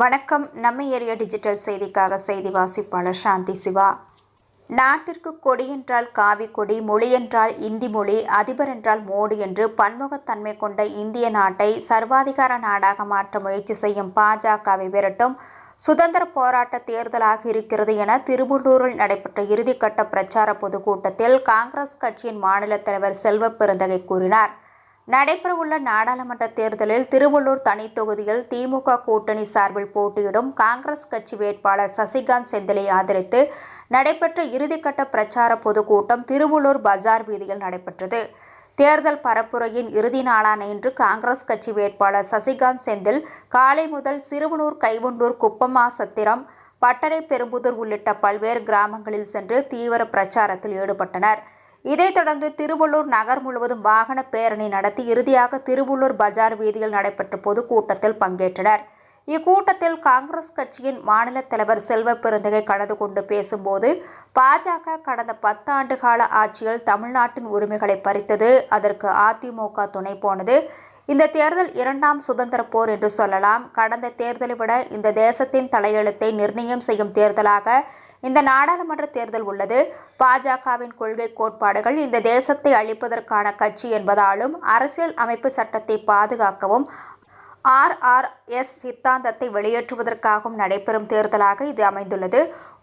வணக்கம். நம்ம area digital செய்திக்காக செய்தி வாசிப்பாளர் சாந்தி சிவா. நாட்டிற்கு கொடி என்றால் காவி கொடி மொழி என்றால் இந்தி மொழி அதிபர் என்றால் மோடி என்று பன்முகத்தன்மை கொண்ட இந்திய நாட்டை சர்வாதிகார நாடாக மாற்ற முயற்சி செய்யும் பாஜகவை விரட்டும் சுதந்திர போராட்ட தேர்தலாக இருக்கிறது என திருவள்ளூரில் நடைபெற்ற இறுதிக்கட்ட பிரச்சார பொதுக்கூட்டத்தில் காங்கிரஸ் கட்சியின் மாநில தலைவர் செல்வ பெருந்தகை கூறினார். நடைபெறவுள்ள நாடாளுமன்ற தேர்தலில் திருவள்ளூர் தனி தொகுதியில் திமுக கூட்டணி சார்பில் போட்டியிடும் காங்கிரஸ் கட்சி வேட்பாளர் சசிகாந்த் செந்திலை ஆதரித்து நடைபெற்ற இறுதிக்கட்ட பிரச்சார பொதுக்கூட்டம் திருவள்ளூர் பஜார் வீதியில் நடைபெற்றது. தேர்தல் பரப்புரையின் இறுதி நாளான இன்று காங்கிரஸ் கட்சி வேட்பாளர் சசிகாந்த் செந்தில் காலை முதல் சிறுவனூர் கைவண்டூர் குப்பமா சத்திரம் பட்டறை பெரும்புதூர் உள்ளிட்ட பல்வேறு கிராமங்களில் சென்று தீவிர பிரச்சாரத்தில் ஈடுபட்டனர். இதைத் தொடர்ந்து திருவள்ளூர் நகர் முழுவதும் வாகன பேரணி நடத்தி இறுதியாக திருவள்ளூர் பஜார் வீதியில் நடைபெற்ற பொதுக்கூட்டத்தில் பங்கேற்றனர். இக்கூட்டத்தில் காங்கிரஸ் கட்சியின் மாநில தலைவர் செல்வ பெருந்தகை கலந்து கொண்டு பேசும்போது பாஜக கடந்த பத்தாண்டு கால ஆட்சியில் தமிழ்நாட்டின் உரிமைகளை பறித்தது அதற்கு அதிமுக துணை போனது. இந்த தேர்தல் இரண்டாம் சுதந்திர போர் என்று சொல்லலாம். கடந்த தேர்தலை விட இந்த தேசத்தின் தலையெழுத்தை நிர்ணயம் செய்யும் தேர்தலாக இந்த நாடாளுமன்ற தேர்தல் உள்ளது. பாஜகவின் கொள்கை கோட்பாடுகள் இந்த தேசத்தை அழிப்பதற்கான கட்சி என்பதாலும் அரசியல் அமைப்பு சட்டத்தை பாதுகாக்கவும் ஆர்ஆர்எஸ் சித்தாந்தத்தை வெளியேற்றுவதற்காகவும் நடைபெறும் தேர்தலாக இது அமைந்துள்ளது.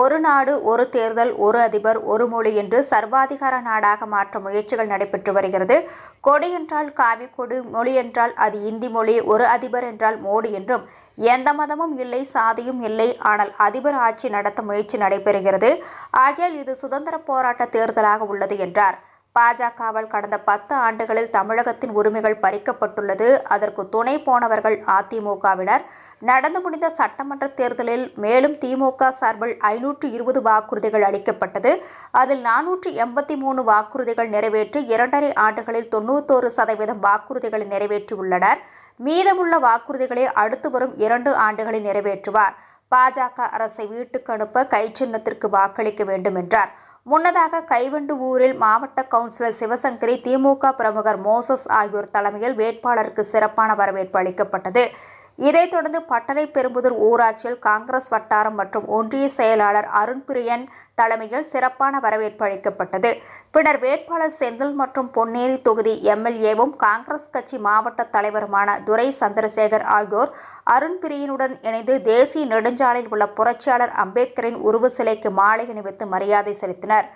ஒரு நாடு ஒரு தேர்தல் ஒரு அதிபர் ஒரு மொழி என்று சர்வாதிகார நாடாக மாற்ற முயற்சிகள் நடைபெற்று வருகிறது. கொடி என்றால் காவி கொடி மொழி என்றால் அது இந்தி மொழி ஒரு அதிபர் என்றால் மோடி என்றும் எந்த மதமும் இல்லை சாதியும் இல்லை ஆனால் அதிபர் ஆட்சி நடத்த முயற்சி நடைபெறுகிறது. ஆகையால் இது சுதந்திர போராட்ட தேர்தலாக உள்ளது என்றார். பாஜகவால் கடந்த பத்து ஆண்டுகளில் தமிழகத்தின் உரிமைகள் பறிக்கப்பட்டுள்ளது. அதற்கு துணை போனவர்கள் அதிமுகவினர். நடந்து முடிந்த சட்டமன்ற தேர்தலில் மேலும் திமுக சார்பில் ஐநூற்று இருபது வாக்குறுதிகள் அளிக்கப்பட்டது. அதில் நானூற்று எண்பத்தி மூணு வாக்குறுதிகள் நிறைவேற்றி இரண்டரை ஆண்டுகளில் தொண்ணூத்தோரு சதவீதம் வாக்குறுதிகளை நிறைவேற்றியுள்ளனர். மீதமுள்ள வாக்குறுதிகளை அடுத்து வரும் இரண்டு ஆண்டுகளில் நிறைவேற்றுவார். பாஜக அரசை வீட்டுக்கு அனுப்ப கை சின்னத்திற்கு வாக்களிக்க வேண்டும் என்றார். முன்னதாக கைவண்டு ஊரில் மாவட்ட கவுன்சிலர் சிவசங்கரி திமுக பிரமுகர் மோசஸ் ஆகியோர் தலைமையில் வேட்பாளருக்கு சிறப்பான வரவேற்பு அளிக்கப்பட்டது. இதைத் தொடர்ந்து பட்டறை பெரும்புதூர் ஊராட்சியில் காங்கிரஸ் வட்டாரம் மற்றும் ஒன்றிய செயலாளர் அருண்பிரியன் தலைமையில் சிறப்பான வரவேற்பு அளிக்கப்பட்டது. பின்னர் வேட்பாளர் செந்தில் மற்றும் பொன்னேரி தொகுதி எம்எல்ஏவும் காங்கிரஸ் கட்சி மாவட்ட தலைவருமான துரை சந்திரசேகர் ஆகியோர் அருண்பிரியனுடன் இணைந்து தேசிய நெடுஞ்சாலையில் உள்ள புரட்சியாளர் அம்பேத்கரின் உருவ சிலைக்கு மாலை அணிவித்து மரியாதை செலுத்தினர்.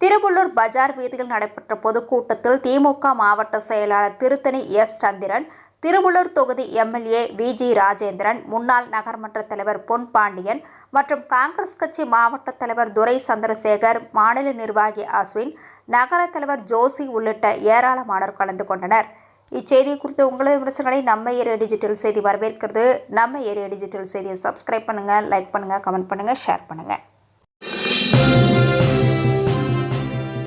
திருவள்ளூர் பஜார் வீதியில் நடைபெற்ற பொதுக்கூட்டத்தில் திமுக மாவட்ட செயலாளர் திருத்தணி எஸ். சந்திரன் திருவள்ளூர் தொகுதி எம்எல்ஏ வி ஜி ராஜேந்திரன் முன்னாள் நகர்மன்ற தலைவர் பொன் பாண்டியன் மற்றும் காங்கிரஸ் கட்சி மாவட்ட தலைவர் துரை சந்திரசேகர் மாநில நிர்வாகி அஸ்வின் நகர தலைவர் ஜோசி உள்ளிட்ட ஏராளமானோர் கலந்து கொண்டனர். இச்செய்தி குறித்து உங்களது விமர்சனங்களை நம்ம ஏரியா டிஜிட்டல் செய்தி வரவேற்கிறது. நம்ம ஏரியா டிஜிட்டல் செய்தியை சப்ஸ்கிரைப் பண்ணுங்கள் லைக் பண்ணுங்கள் கமெண்ட் பண்ணுங்கள் ஷேர் பண்ணுங்கள்